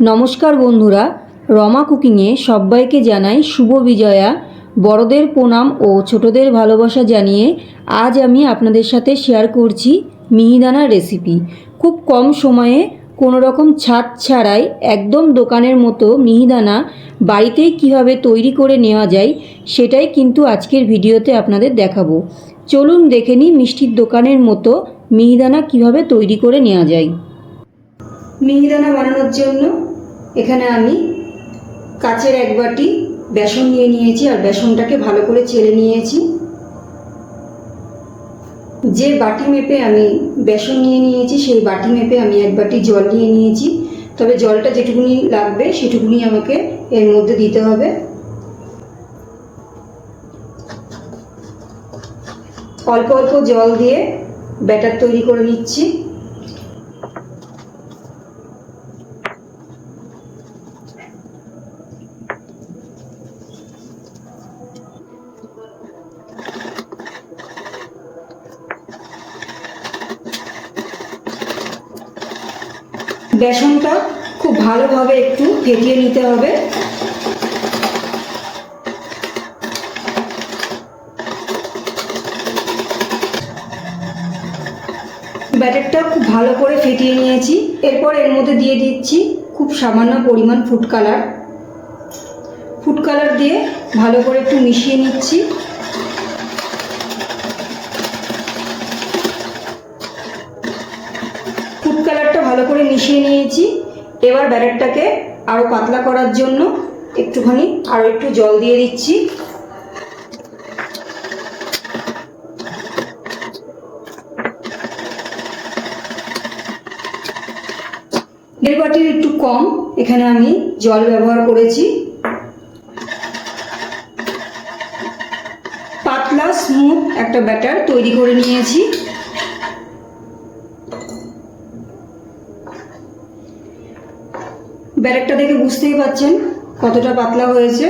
নমস্কার বন্ধুরা, রমা কুকিংয়ে সবাইকে জানাই শুভ বিজয়া। বড়দের প্রণাম ও ছোটদের ভালোবাসা জানিয়ে আজ আমি আপনাদের সাথে শেয়ার করছি মিহিদানা রেসিপি খুব কম সময়ে কোনো রকম ছাদ ছাড়াই একদম দোকানের মতো মিহিদানা বাড়িতেই কীভাবে তৈরি করে নেওয়া যায় সেটাই কিন্তু আজকের ভিডিওতে আপনাদের দেখাবো। চলুন দেখে নিই মিষ্টির দোকানের মতো মিহিদানা কীভাবে তৈরি করে নেওয়া যায়। মিহিদানা বানানোর জন্য এখানে আমি কাচের এক বাটি বেসন নিয়ে নিয়েছি আর বেসনটাকে ভালো করে চেলে নিয়েছি। যে বাটি মেপে আমি বেসন নিয়ে নিয়েছি, সেই বাটি মেপে আমি এক বাটি জল নিয়ে নিয়েছি। তবে জলটা যেটুকুনি লাগবে সেটুকুনি আমাকে এর মধ্যে দিতে হবে। অল্প অল্প জল দিয়ে ব্যাটার তৈরি করে নিচ্ছি। বেসনটা খুব ভালোভাবে একটু ফেটিয়ে নিতে হবে। ব্যাটারটা খুব ভালো করে ফেটিয়ে নিয়েছি। এরপর এর মধ্যে দিয়ে দিচ্ছি খুব সামান্য পরিমাণ ফুড কালার। ফুড কালার দিয়ে ভালো করে একটু মিশিয়ে নিচ্ছি ফুড কালারটা মিশিয়ে নিয়েছি। এবার ব্যাটারটাকে আরও পাতলা করার জন্য একটুখানি আরও একটু জল দিয়ে দিচ্ছি। দেড় বাটির একটু কম, এখানে আমি জল ব্যবহার করেছি। পাতলা, স্মুথ একটা ব্যাটার তৈরি করে নিয়েছি। ব্যাটারটা দেখে বুঝতেই পাচ্ছেন কতটা পাতলা হয়েছে।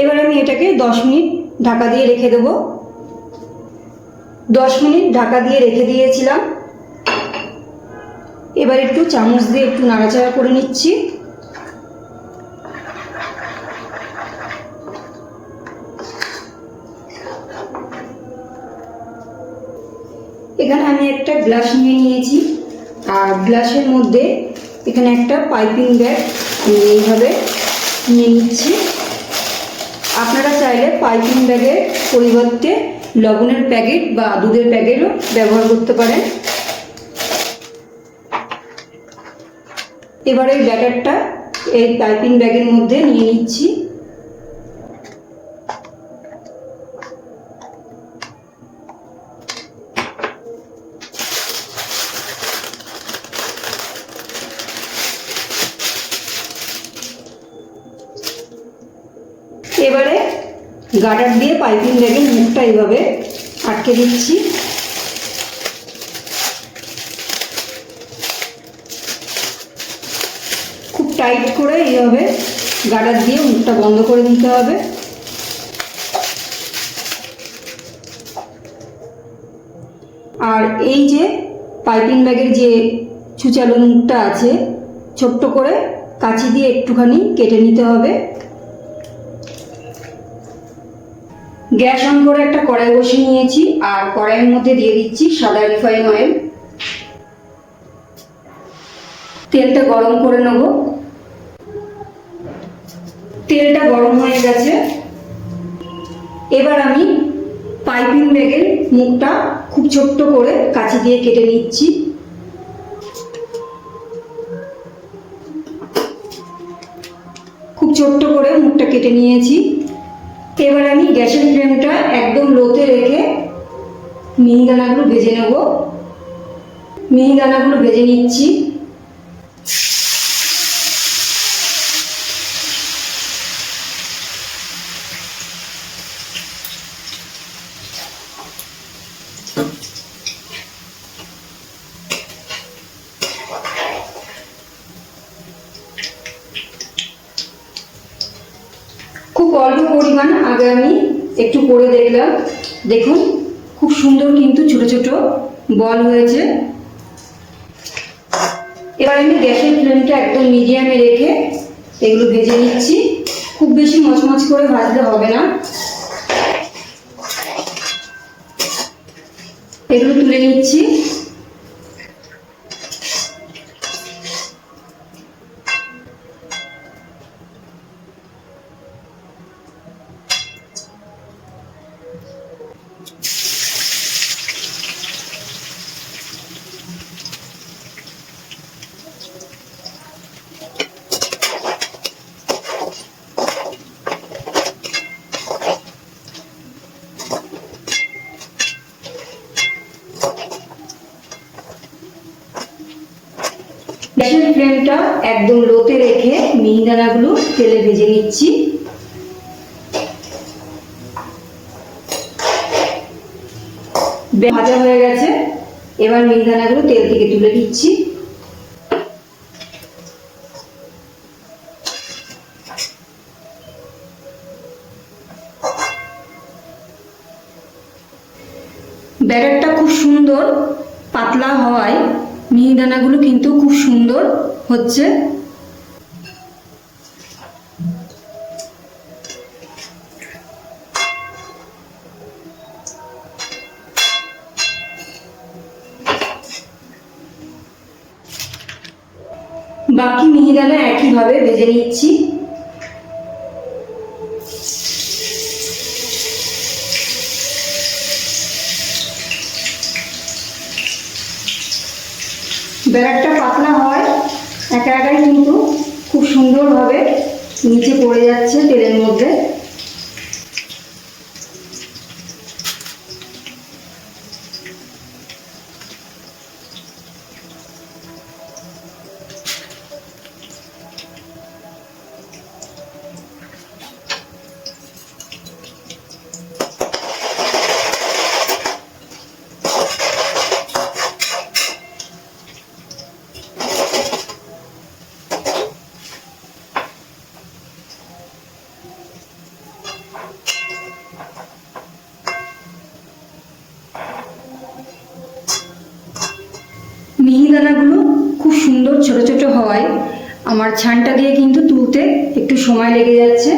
এবার আমি এটাকে দশ মিনিট ঢাকা দিয়ে রেখে দেব। দশ মিনিট ঢাকা দিয়ে রেখে দিয়েছিলাম। এবার একটু চামচ দিয়ে একটু নাড়াচাড়া করে নিচ্ছি। এখানে আমি একটা গ্লাস নিয়ে নিয়েছি। আর গ্লাসের মধ্যে এখানে একটা পাইপিং ব্যাগ আমি এইভাবে নিয়ে নিচ্ছি। আপনারা চাইলে পাইপিং ব্যাগের পরিবর্তে লবণের প্যাকেট বা দুধের প্যাকেটও ব্যবহার করতে পারেন। এবার এই ব্যাটারটা এই পাইপিং ব্যাগের মধ্যে নিয়ে নিচ্ছি। এবারে গার্ডার দিয়ে পাইপিং ব্যাগের মুখটা এইভাবে আটকে দিচ্ছি। খুব টাইট করে এইভাবে গার্ডার দিয়ে মুখটা বন্ধ করে দিতে হবে। আর এই যে পাইপিং ব্যাগের যে ছুচালু মুখটা আছে, ছোট্ট করে কাঁচি দিয়ে একটুখানি কেটে নিতে হবে। গ্যাস অন করে একটা কড়াই বসিয়ে নিয়েছি, আর কড়াইয়ের মধ্যে দিয়ে দিচ্ছি সাদা রিফাইন অয়েল। তেলটা গরম করে নেব। তেলটা গরম হয়ে গেছে। এবার আমি পাইপিং ব্যাগের মুখটা খুব ছোট্ট করে কাঁচি দিয়ে কেটে নিচ্ছি। খুব ছোট্ট করে মুখটা কেটে নিয়েছি। এবার আমি গ্যাসের ফ্লেমটা একদম লোতে রেখে মিহিদানাগুলো ভেজে নেব। মিহিদানাগুলো ভেজে নিচ্ছি। খুব অল্প পরিমাণ আগে আমি একটু করে দেখলাম। দেখুন, খুব সুন্দর কিন্তু ছোট ছোট বল হয়েছে। এবার আমি গ্যাসের ফ্লেমটা একদম মিডিয়ামে রেখে এগুলো ভেজে নিচ্ছি। খুব বেশি মচমচ করে ভাজলে হবে না। এগুলো তুলে নিচ্ছি। ফ্লেমটা একদম লোতে রেখে মিহিদানাগুলো তেলে ভেজে নিচ্ছি। ভাজা হয়ে গেছে। এবার মিহিদানাগুলো তেল থেকে তুলে দিচ্ছি ব্যাটারটা খুব সুন্দর। মিহিদানাগুলো কিন্তু খুব সুন্দর হচ্ছে। বাকি মিহিদানা একইভাবে ভেজে নিচ্ছি। ব্যারাকটা পাতলা হয় একা একাই কিন্তু খুব সুন্দরভাবে নিচে পড়ে যাচ্ছে তেলের মধ্যে। মিহিদানাগুলো খুব সুন্দর ছোট ছোট হওয়ায় আমার ছানটা দিয়ে কিন্তু তুলতে একটু সময় লেগে যাচ্ছে।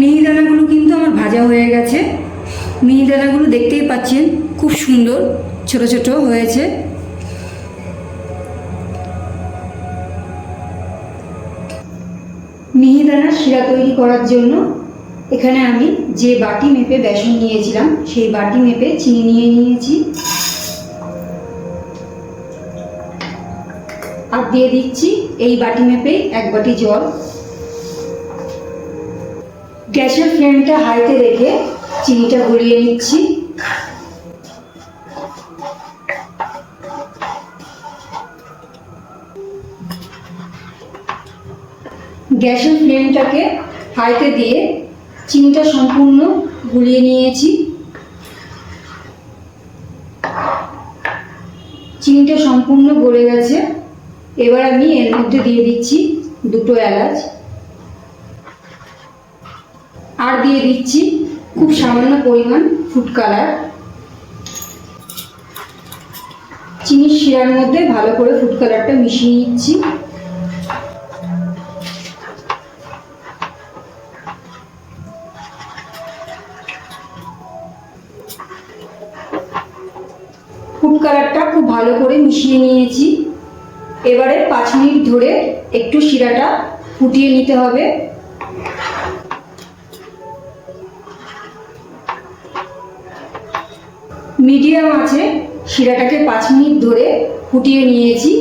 মিহিদানাগুলো কিন্তু আমার ভাজা হয়ে গেছে। মিহিদানাগুলো দেখতেই পাচ্ছেন, খুব সুন্দর, ছোট ছোট হয়েছে। মিহিদানা শিরা তৈরি করার জন্য এখানে আমি যে বাটি মেপে বেসন নিয়েছিলাম, সেই বাটি মেপে চিনি নিয়ে নিয়েছি। আর দিয়ে দিচ্ছি এই বাটি মেপেই এক বাটি জল। গ্যাসের ফ্লেমটা হাইতে রেখে চিনিটা গলিয়ে নিচ্ছি। গ্যাসের ফ্লেমটাকে হাইতে দিয়ে চিনিটা সম্পূর্ণ গুলিয়ে নিয়েছি। চিনিটা সম্পূর্ণ গলে গেছে। এবার আমি এর মধ্যে দিয়ে দিচ্ছি দুটো এলাচ। আর দিয়ে দিচ্ছি খুব সামান্য পরিমাণ ফুড কালার চিনির শিরার মধ্যে ভালো করে ফুড কালারটা মিশিয়ে নিচ্ছি। ফুড কালারটা খুব ভালো করে মিশিয়ে নিয়েছি। এবারে পাঁচ মিনিট ধরে একটু শিরাটা ফুটিয়ে নিতে হবে। মিডিয়াম আছে, শিরাটাকে পাঁচ মিনিট ধরে ফুটিয়ে নিয়েছি।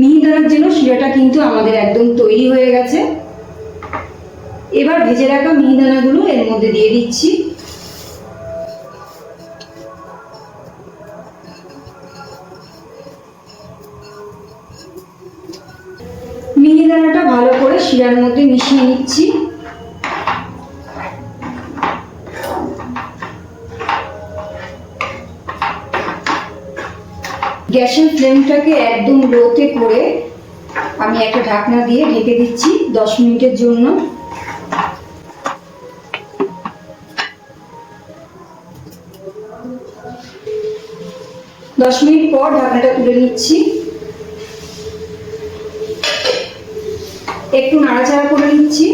মিহিদানার জন্য শিরাটা কিন্তু আমাদের একদম তৈরি হয়ে গেছে। এবার ভেজে রাখা মিহিদানাগুলো এর মধ্যে দিয়ে দিচ্ছি। মিহিদানাটা ভালো করে শিরার মধ্যে মিশিয়ে নিচ্ছি। গ্যাসের ফ্লেমটাকে একদম লোতে করে আমি একটা ঢাকনা দিয়ে ঢেকে দিচ্ছি দশ মিনিটের জন্য। দশ মিনিট পর ঢাকনাটা তুলে নিচ্ছি। একটু নাড়াচাড়া করে নিচ্ছি।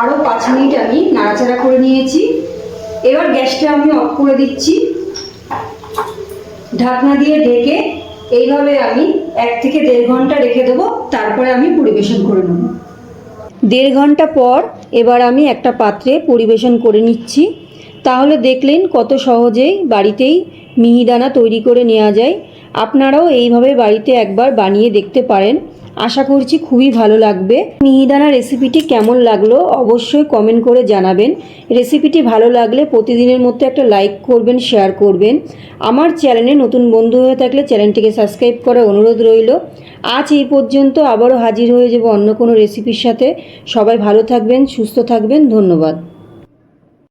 আরও পাঁচ মিনিট আমি নাড়াচাড়া করে নিয়েছি। এবার গ্যাসটা আমি অফ করে দিচ্ছি। ঢাকনা দিয়ে ঢেকে এইভাবে আমি এক থেকে দেড় ঘণ্টা রেখে দেবো, তারপরে আমি পরিবেশন করে নেব। দেড় ঘণ্টা পর এবার আমি একটা পাত্রে পরিবেশন করে নিচ্ছি। তাহলে দেখলেন কত সহজেই বাড়িতেই মিহিদানা তৈরি করে নেওয়া যায়। আপনারাও এইভাবে বাড়িতে একবার বানিয়ে দেখতে পারেন। আশা করছি খুবই ভালো লাগবে। মিহিদানা রেসিপিটি কেমন লাগল অবশ্যই কমেন্ট করে জানাবেন। রেসিপিটি ভালো লাগলে প্রতিদিনের মতো একটা লাইক করবেন, শেয়ার করবেন। আমার চ্যানেলে নতুন বন্ধু হয়ে থাকলে চ্যানেলটিকে সাবস্ক্রাইব করার অনুরোধ রইল। আজ এই পর্যন্ত আবারও হাজির হয়ে যাব অন্য কোনো রেসিপির সাথে। সবাই ভালো থাকবেন, সুস্থ থাকবেন। ধন্যবাদ।